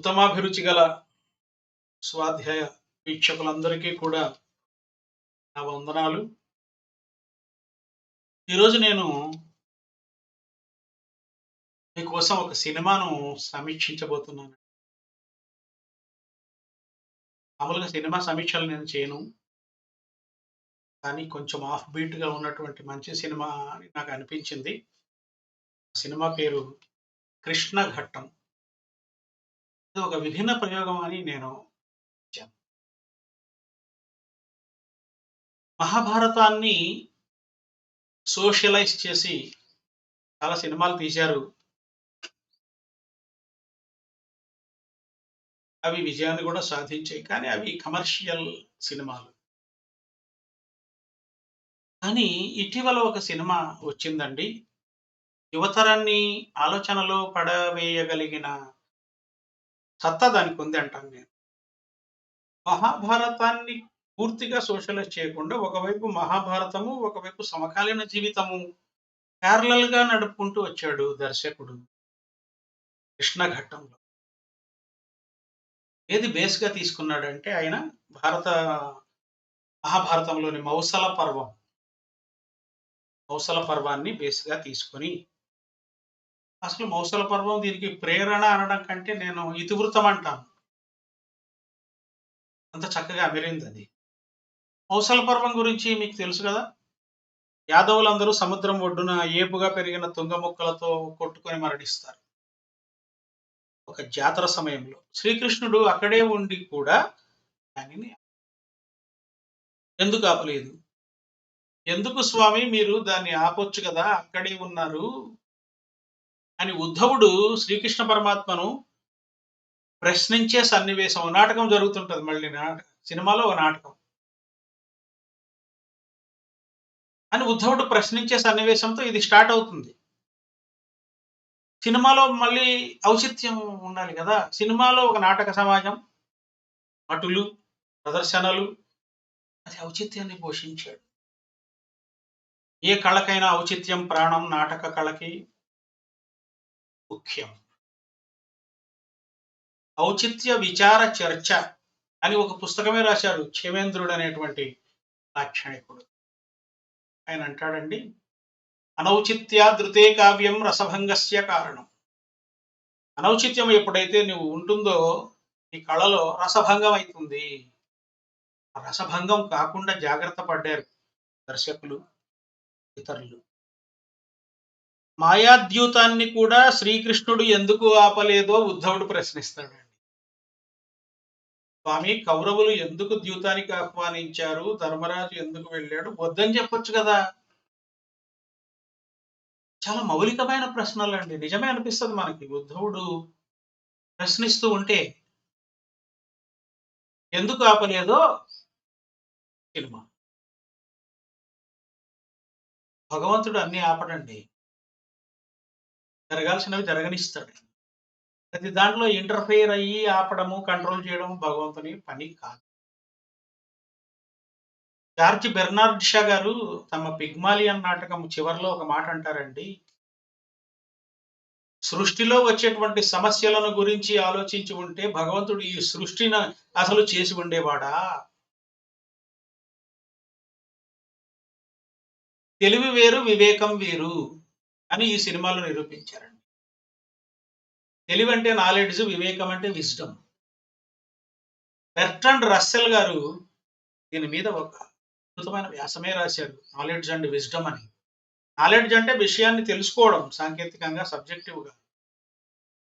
ఉత్తమాభిరుచి గల స్వాధ్యాయ వీక్షకులందరికీ కూడా నా వందనాలు. ఈరోజు నేను మీకోసం ఒక సినిమాను సమీక్షించబోతున్నాను. మామూలుగా సినిమా సమీక్షలు నేను చేయను. కానీ కొంచెం ఆఫ్ బీట్గా ఉన్నటువంటి మంచి సినిమా అని నాకు అనిపించింది. సినిమా పేరు కృష్ణ ఘట్టం ఒక విభిన్న ప్రయోగం అని నేను ఇచ్చాను మహాభారతాన్ని సోషలైజ్ చేసి చాలా సినిమాలు తీశారు. అవి విజయాన్ని కూడా సాధించాయి. కానీ అవి కమర్షియల్ సినిమాలు. కానీ ఇటీవల ఒక సినిమా వచ్చిందండి. యువతరాన్ని ఆలోచనలో పడవేయగలిగిన సత్తా దానికి ఉంది అంటాను నేను. మహాభారతాన్ని పూర్తిగా సోషలైజ్ చేయకుండా ఒకవైపు మహాభారతము ఒకవైపు సమకాలీన జీవితము ప్యారలల్గా నడుపుకుంటూ వచ్చాడు దర్శకుడు కృష్ణ ఘట్టంలో. ఏది బేస్గా తీసుకున్నాడంటే ఆయన భారత మహాభారతంలోని మౌసల పర్వం. మౌసల పర్వాన్ని బేస్గా తీసుకొని అసలు మౌసల పర్వం దీనికి ప్రేరణ అనడం కంటే నేను ఇతివృత్తం అంటాను. అంత చక్కగా అమిరింది అది. మౌసల పర్వం గురించి మీకు తెలుసు కదా? యాదవులందరూ సముద్రం ఒడ్డున ఏపుగా పెరిగిన తుంగ మొక్కలతో కొట్టుకొని మరణిస్తారు. ఒక జాతర సమయంలో. శ్రీకృష్ణుడు అక్కడే ఉండి కూడా దానిని ఎందుకు ఆపలేదు? ఎందుకు స్వామి మీరు దాన్ని ఆపొచ్చు కదా? అక్కడే ఉన్నారు. అని ఉద్ధవుడు శ్రీకృష్ణ పరమాత్మను ప్రశ్నించే సన్నివేశం నాటకం జరుగుతుంటుంది మళ్ళీ నాటకం సినిమాలో ఒక నాటకం. అని ఉద్ధవుడు ప్రశ్నించే సన్నివేశంతో ఇది స్టార్ట్ అవుతుంది. సినిమాలో మళ్ళీ ఔచిత్యం ఉండాలి కదా. సినిమాలో ఒక నాటక సమాజం నటులు ప్రదర్శనలు అది ఔచిత్యాన్ని పోషించాడు. ఏ కళకైనా ఔచిత్యం ప్రాణం నాటక కళకి ముఖ్యం. ఔచిత్య విచార చర్చ అని ఒక పుస్తకమే రాశారు క్షేమేంద్రుడు అనేటువంటి లాక్షణికుడు ఆయన అంటాడండి అనౌచిత్య ధృతే కావ్యం రసభంగస్య కారణం. అనౌచిత్యం ఎప్పుడైతే నువ్వు ఉంటుందో నీ కళలో రసభంగం అవుతుంది రసభంగం కాకుండా జాగ్రత్త పడ్డారు దర్శకులు ఇతరులు. మాయాద్యూతాన్ని కూడా శ్రీకృష్ణుడు ఎందుకు ఆపలేదో ఉద్ధవుడు ప్రశ్నిస్తాడండి. స్వామి కౌరవులు ఎందుకు ద్యూతానికి ఆహ్వానించారు? ధర్మరాజు ఎందుకు వెళ్ళాడు? వద్దని చెప్పొచ్చు కదా. చాలా మౌలికమైన ప్రశ్నలు అండి నిజమే అనిపిస్తుంది మనకి. ఉద్ధవుడు ప్రశ్నిస్తూ ఉంటే ఎందుకు ఆపలేదో సినిమా. భగవంతుడు అన్ని ఆపడండి. జరగాల్సినవి జరగనిస్తాడు. అది దాంట్లో ఇంటర్ఫియర్ అయ్యి ఆపడము కంట్రోల్ చేయడం భగవంతుని పని కాదు. జార్జ్ బెర్నార్డ్ షా గారు తమ పిగ్మాలియన్ నాటకం చివరిలో ఒక మాట అంటారండి. సృష్టిలో వచ్చేటువంటి సమస్యలను గురించి ఆలోచించి ఉంటే భగవంతుడు ఈ సృష్టిని అసలు చేసి ఉండేవాడా? తెలివి వేరు వివేకం వేరు. అని ఈ సినిమాలో నిరూపించారండి. తెలివి అంటే నాలెడ్జ్ వివేకం అంటే విజ్డమ్ బెర్ట్రండ్ రస్సెల్ గారు దీని మీద ఒక అద్భుతమైన వ్యాసమే రాశారు నాలెడ్జ్ అండ్ విజ్డమ్ అని. నాలెడ్జ్ అంటే విషయాన్ని తెలుసుకోవడం సాంకేతికంగా సబ్జెక్టివ్గా.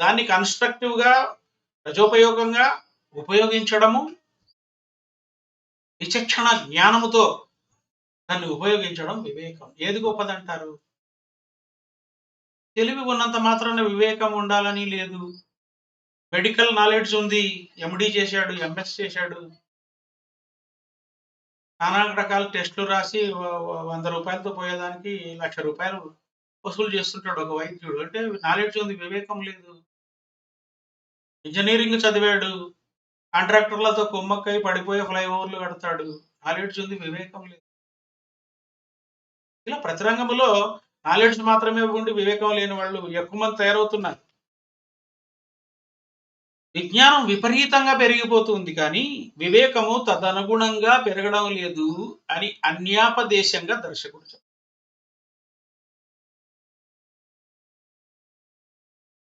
దాన్ని కన్స్ట్రక్టివ్గా ప్రజోపయోగంగా ఉపయోగించడము విచక్షణ జ్ఞానముతో దాన్ని ఉపయోగించడం వివేకం. ఏది గొప్పదంటారు? తెలివి ఉన్నంత మాత్రాన వివేకం ఉండాలని లేదు. మెడికల్ నాలెడ్జ్ ఉంది. ఎండి చేశాడు ఎంఎస్ చేశాడు. నానా రకాల టెస్టులు రాసి వంద రూపాయలతో పోయేదానికి లక్ష రూపాయలు వసూలు చేస్తుంటాడు ఒక వైద్యుడు. అంటే నాలెడ్జ్ ఉంది వివేకం లేదు. ఇంజనీరింగ్ చదివాడు. కాంట్రాక్టర్లతో కుమ్మక్కై పడిపోయే ఫ్లైఓవర్లు కడతాడు. నాలెడ్జ్ ఉంది వివేకం లేదు. ఇలా ప్రతి రంగంలో నాలెడ్జ్ మాత్రమే ఉండి వివేకం లేని వాళ్ళు ఎక్కువ మంది తయారవుతున్నారు. విజ్ఞానం విపరీతంగా పెరిగిపోతుంది కానీ వివేకము తదనుగుణంగా పెరగడం లేదు అని అన్యాపదేశంగా దర్శకుడు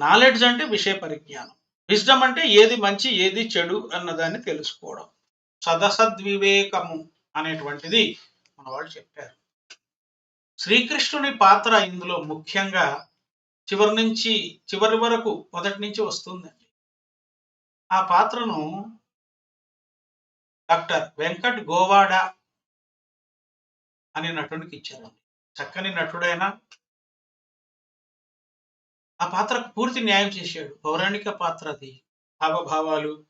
నాలెడ్జ్ అంటే విషయ పరిజ్ఞానం. విజ్డమ్ అంటే ఏది మంచి ఏది చెడు అన్నదాన్ని తెలుసుకోవడం. సదసద్వివేకము అనేటువంటిది మన వాళ్ళు చెప్పారు. శ్రీకృష్ణుని పాత్ర ఇందులో ముఖ్యంగా చివరి నుంచి చివరి వరకు మొదటి నుంచి వస్తుందండి. ఆ పాత్రను డాక్టర్ వెంకట్ గోవాడ అనే నటునికి ఇచ్చారండి. చక్కని నటుడైన ఆ పాత్రకు పూర్తి న్యాయం చేశాడు. పౌరాణిక పాత్ర అది. భావభావాలు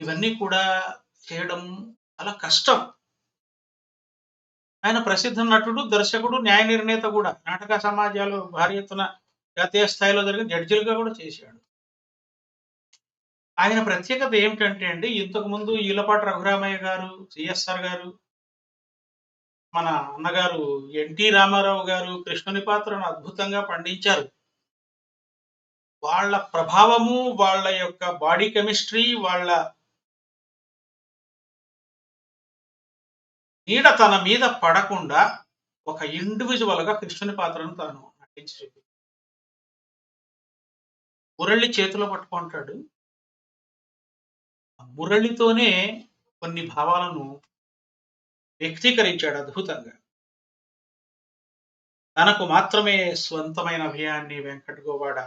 ఇవన్నీ కూడా చేయడం చాలా కష్టం. ఆయన ప్రసిద్ధ నటుడు దర్శకుడు న్యాయ నిర్ణేత కూడా. నాటక సమాజాలు భారీ ఎత్తున జాతీయ స్థాయిలో జరిగిన జడ్జిలుగా కూడా చేశాడు. ఆయన ప్రత్యేకత ఏమిటంటే అండి ఇంతకు ముందు ఈలపాటి రఘురామయ్య గారు సిఎస్ఆర్ గారు మన అన్నగారు ఎన్టీ రామారావు గారు కృష్ణుని పాత్రను అద్భుతంగా పండించారు. వాళ్ళ ప్రభావము వాళ్ళ యొక్క బాడీ కెమిస్ట్రీ వాళ్ళ నీడ తన మీద పడకుండా ఒక ఇండివిజువల్గా కృష్ణుని పాత్రను తాను నటించి చూపి మురళి చేతిలో పట్టుకుంటాడు మురళితోనే కొన్ని భావాలను వ్యక్తీకరించాడు అద్భుతంగా. తనకు మాత్రమే స్వంతమైన అభయాన్ని వెంకట గోవాడ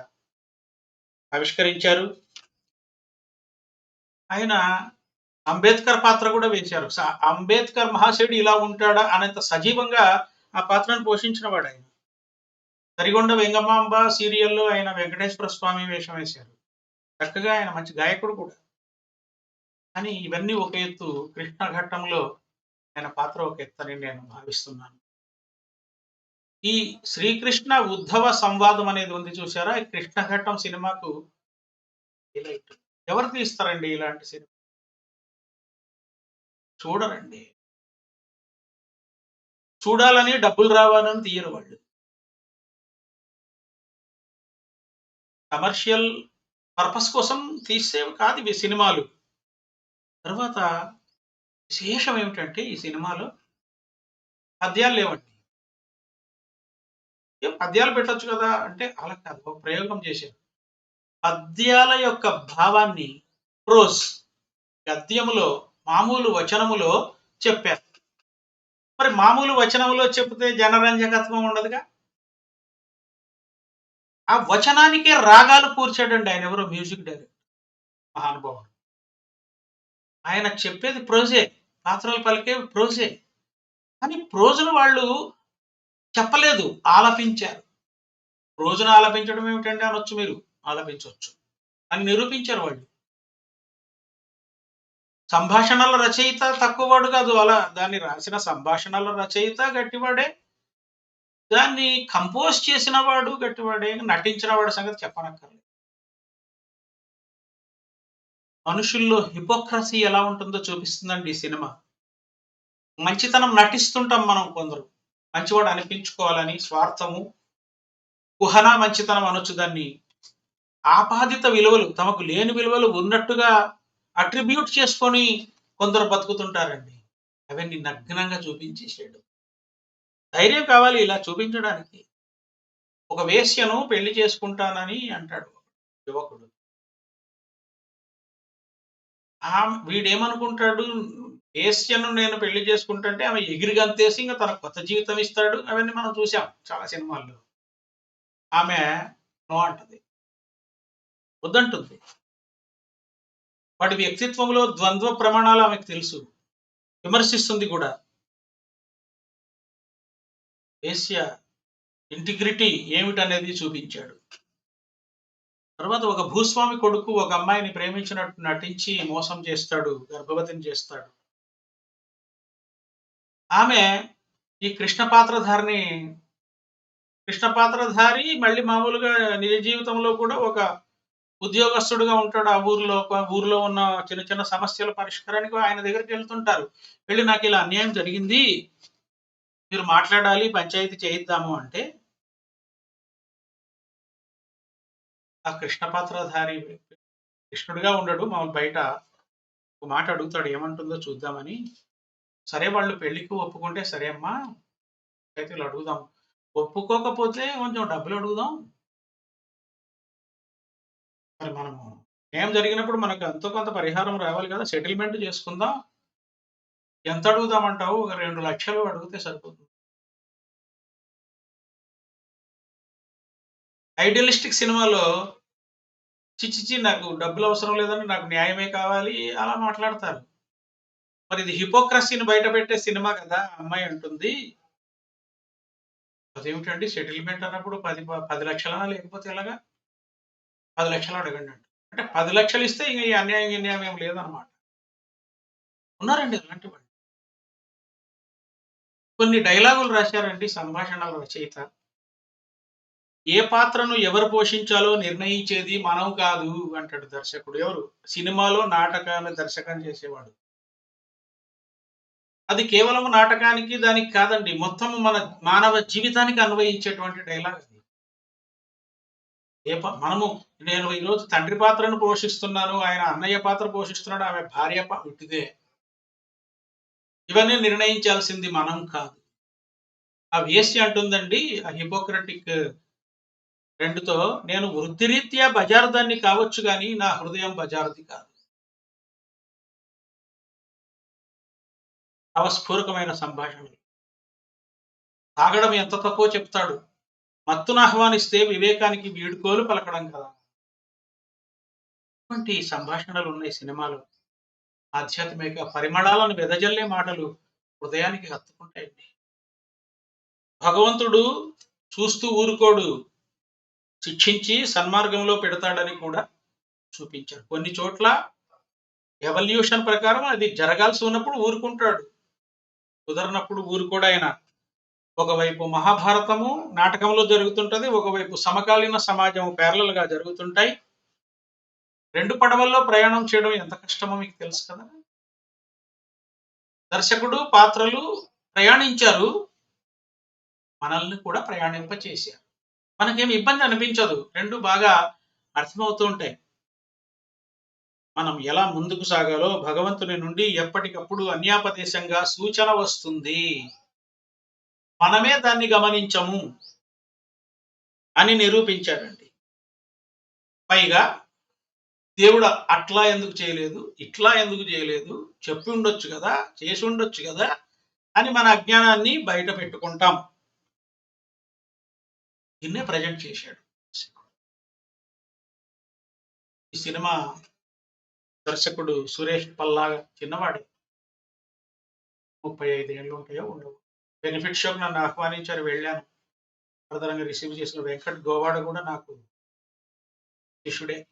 ఆవిష్కరించారు. ఆయన అంబేద్కర్ పాత్ర కూడా వేశారు. స- అంబేద్కర్ మహాశయుడు ఇలా ఉంటాడా అనేంత సజీవంగా ఆ పాత్రను పోషించిన వాడు ఆయన. సరిగొండ వెంగమాంబ సీరియల్లో ఆయన వెంకటేశ్వర స్వామి వేషం వేశారు. చక్కగా ఆయన మంచి గాయకుడు కూడా. కానీ ఇవన్నీ ఒక ఎత్తు కృష్ణ ఘట్టంలో ఆయన పాత్ర ఒక ఎత్తని నేను భావిస్తున్నాను. ఈ శ్రీకృష్ణ ఉద్ధవ సంవాదం అనేది ఉంది చూసారా ఈ కృష్ణ ఘట్టం సినిమాకు highlight. ఎవరు తీస్తారండి ఇలాంటి సినిమా? చూడరండి. చూడాలని డబ్బులు రావాలని తీయరు వాళ్ళు. కమర్షియల్ పర్పస్ కోసం తీసేవి కాదు ఇవి సినిమాలు. తర్వాత విశేషం ఏమిటంటే ఈ సినిమాలో పద్యాలు లేవండి. ఏం పద్యాలు పెట్టొచ్చు కదా అంటే అలా కాదు ఒక ప్రయోగం చేశారు. పద్యాల యొక్క భావాన్ని ప్రోస్ గద్యములో మామూలు వచనములో చెప్పారు. మరి మామూలు వచనములో చెప్తే జనరంజకత్వం ఉండదుగా? ఆ వచనానికే రాగాలు కూర్చాడండి ఆయన ఎవరో మ్యూజిక్ డైరెక్టర్. మహానుభావుడు. ఆయన చెప్పేది ప్రోజే. పాత్రలు పలికే ప్రోజే. కానీ ప్రోజును వాళ్ళు చెప్పలేదు ఆలపించారు. రోజున ఆలపించడం ఏమిటంటే అనొచ్చు మీరు? ఆలపించవచ్చు. అని నిరూపించారు వాళ్ళు. సంభాషణల రచయిత తక్కువవాడు కాదు అలా దాన్ని రాసిన సంభాషణల రచయిత గట్టివాడే. దాన్ని కంపోజ్ చేసిన వాడు గట్టివాడే నటించిన వాడి సంగతి చెప్పనక్కర్లేదు. మనుషుల్లో హిపోక్రసీ ఎలా ఉంటుందో చూపిస్తుందండి ఈ సినిమా. మంచితనం నటిస్తుంటాం మనం కొందరు. మంచివాడు అనిపించుకోవాలని స్వార్థము కుహనా మంచితనం అనొచ్చు దాన్ని. ఆపాదిత విలువలు తమకు లేని విలువలు ఉన్నట్టుగా అట్రిబ్యూట్ చేసుకొని కొందరు బతుకుతుంటారండి. అవన్నీ నగ్నంగా చూపించేసాడు ధైర్యం కావాలి ఇలా చూపించడానికి. ఒక వేశ్యను పెళ్ళి చేసుకుంటానని అంటాడు యువకుడు. ఆ వీడేమనుకుంటాడు? వేశ్యను నేను పెళ్ళి చేసుకుంటుంటే ఆమె ఎగిరిగంతేసి ఇంకా తన కొత్త జీవితం ఇస్తాడు. అవన్నీ మనం చూసాం చాలా సినిమాల్లో. ఆమె నో అంటది. వద్దంటుంది. వాటి వ్యక్తిత్వంలో ద్వంద్వ ప్రమాణాలు ఆమెకు తెలుసు. విమర్శిస్తుంది కూడా. ఏషియా ఇంటిగ్రిటీ ఏమిటనేది చూపించాడు. తర్వాత ఒక భూస్వామి కొడుకు ఒక అమ్మాయిని ప్రేమించినట్టు నటించి మోసం చేస్తాడు గర్భవతిని చేస్తాడు. ఆమె ఈ కృష్ణ పాత్రధారిని కృష్ణ పాత్రధారి మళ్ళీ మామూలుగా నిజ జీవితంలో కూడా ఒక ఉద్యోగస్తుడుగా ఉంటాడు ఆ ఊర్లో ఊర్లో ఉన్న చిన్న చిన్న సమస్యల పరిష్కారానికి ఆయన దగ్గరికి వెళ్తుంటారు. వెళ్ళి నాకు ఇలా అన్యాయం జరిగింది మీరు మాట్లాడాలి పంచాయతీ చేయిద్దాము అంటే ఆ కృష్ణపాత్రధారి కృష్ణుడిగా ఉండడు. మామూలు బయట ఒక మాట అడుగుతాడు ఏమంటుందో చూద్దామని. సరే వాళ్ళు పెళ్ళికి ఒప్పుకుంటే సరే అమ్మా అయితే వీళ్ళు అడుగుదాం. ఒప్పుకోకపోతే కొంచెం డబ్బులు అడుగుదాం. మరి మనము ఏం జరిగినప్పుడు మనకు ఎంతో కొంత పరిహారం రావాలి కదా? సెటిల్మెంట్ చేసుకుందాం. ఎంత అడుగుదామంటావు? ఒక రెండు లక్షలు అడిగితే సరిపోతుంది. ఐడియలిస్టిక్ సినిమాలో చిచ్చిచి నాకు డబ్బులు అవసరం లేదని నాకు న్యాయమే కావాలి అలా మాట్లాడతారు. మరి ఇది హిపోక్రసీని బయట పెట్టే సినిమా కదా? అమ్మాయి అంటుంది. అదేమిటండి? సెటిల్మెంట్ అన్నప్పుడు పది పది లక్షలనా లేకపోతే ఎలాగా? పది లక్షలు అడగండి అంట అంటే పది లక్షలు ఇస్తే ఇంక ఈ అన్యాయం అన్యాయం ఏం లేదనమాట ఉన్నారండి అలాంటి వాళ్ళు. కొన్ని డైలాగులు రాశారండి సంభాషణల రచయిత. ఏ పాత్రను ఎవరు పోషించాలో నిర్ణయించేది మనం కాదు అంటాడు దర్శకుడు. ఎవరు? సినిమాలో నాటకాన్ని దర్శకం చేసేవాడు. అది కేవలం నాటకానికి దానికి కాదండి. మొత్తం మన మానవ జీవితానికి అన్వయించేటువంటి డైలాగ్ అది. ఏ మనము నేను ఈరోజు తండ్రి పాత్రను పోషిస్తున్నాను ఆయన అన్నయ్య పాత్ర పోషిస్తున్నాడు ఆమె భార్య పా- ఇటుదే ఇవన్నీ నిర్ణయించాల్సింది మనం కాదు. ఆ వేసి అంటుందండి ఆ హిపోక్రటిక్ రెండుతో నేను వృత్తిరీత్యా బజార్దాన్ని కావచ్చు కానీ నా హృదయం బజార్ది కాదు. అవస్ఫూరకమైన సంభాషణ తాగడం ఎంత తక్కువ చెప్తాడు? మత్తును ఆహ్వానిస్తే వివేకానికి వీడుకోలు పలకడం కదా. ఇటువంటి సంభాషణలు ఉన్నాయి సినిమాలో. ఆధ్యాత్మిక పరిమళాలను వెదజల్లే మాటలు హృదయానికి హత్తుకుంటాయండి. భగవంతుడు చూస్తూ ఊరుకోడు. శిక్షించి సన్మార్గంలో పెడతాడని కూడా చూపించారు కొన్ని చోట్ల ఎవల్యూషన్ ప్రకారం అది జరగాల్సి ఉన్నప్పుడు ఊరుకుంటాడు. కుదరనప్పుడు ఊరుకోడు ఆయన. ఒకవైపు మహాభారతము నాటకంలో జరుగుతుంటుంది ఒకవైపు సమకాలీన సమాజము parallel జరుగుతుంటాయి. రెండు పడవల్లో ప్రయాణం చేయడం ఎంత కష్టమో మీకు తెలుసు కదా? దర్శకుడు పాత్రలు ప్రయాణించారు. మనల్ని కూడా ప్రయాణింప చేశారు మనకేం ఇబ్బంది అనిపించదు. రెండు బాగా అర్థమవుతూ ఉంటాయి మనం ఎలా ముందుకు సాగాలో భగవంతుని నుండి ఎప్పటికప్పుడు అన్యాపదేశంగా సూచన వస్తుంది. మనమే దాన్ని గమనించము అని నిరూపించాడండి. పైగా దేవుడు అట్లా ఎందుకు చేయలేదు ఇట్లా ఎందుకు చేయలేదు చెప్పి ఉండొచ్చు కదా చేసి ఉండొచ్చు కదా అని మన అజ్ఞానాన్ని బయట పెట్టుకుంటాం. దీన్నే ప్రజెంట్ చేశాడు. ఈ సినిమా దర్శకుడు సురేష్ పల్లాగా చిన్నవాడే. ముప్పై ఐదు ఏళ్ళు ఉంటాయో ఉండవు. బెనిఫిట్ షోకి నన్ను ఆహ్వానించారు వెళ్ళాను. ఆధారంగా రిసీవ్ చేసిన వెంకట్ గోవాడ కూడా నాకు శిష్యుడే.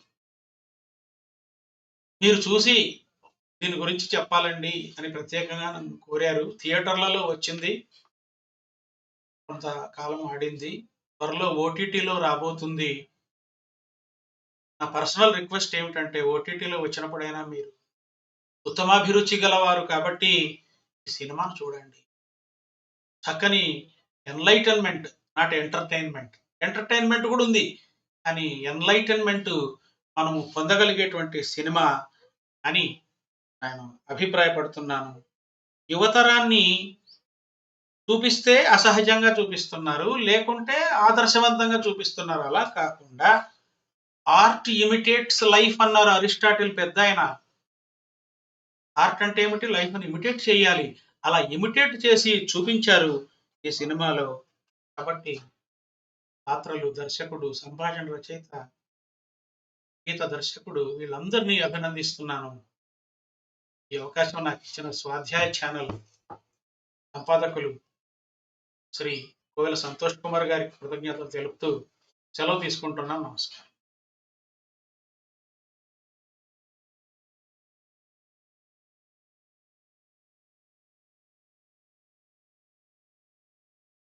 మీరు చూసి దీని గురించి చెప్పాలండి అని ప్రత్యేకంగా నన్ను కోరారు. థియేటర్లలో వచ్చింది. కొంత కాలం ఆడింది. త్వరలో ఓటీటీలో రాబోతుంది. నా పర్సనల్ రిక్వెస్ట్ ఏమిటంటే ఓటీటీలో వచ్చినప్పుడైనా మీరు ఉత్తమాభిరుచి గలవారు కాబట్టి ఈ సినిమాను చూడండి. చక్కని ఎన్లైటన్మెంట్ నాట్ ఎంటర్టైన్మెంట్. ఎంటర్టైన్మెంట్ కూడా ఉంది. కానీ ఎన్లైటన్మెంట్ మనము పొందగలిగేటువంటి సినిమా అని నేను అభిప్రాయపడుతున్నాను. యువతరాన్ని చూపిస్తే అసహజంగా చూపిస్తున్నారు. లేకుంటే ఆదర్శవంతంగా చూపిస్తున్నారు. అలా కాకుండా ఆర్ట్ ఇమిటేట్స్ లైఫ్ అన్నారు అరిస్టాటిల్ పెద్ద ఆయన ఆర్ట్ అంటే ఏమిటి? లైఫ్ని ఇమిటేట్ చేయాలి. అలా ఇమిటేట్ చేసి చూపించారు ఈ సినిమాలో. కాబట్టి పాత్రలు దర్శకుడు సంభాషణ రచయిత గీత దర్శకుడు వీళ్ళందరినీ అభినందిస్తున్నాను. ఈ అవకాశం నాకు ఇచ్చిన స్వాధ్యాయ ఛానల్ సంపాదకులు శ్రీ కోవెల సంతోష్ కుమార్ గారికి కృతజ్ఞతలు తెలుపుతూ సెలవు తీసుకుంటున్నాను నమస్కారం.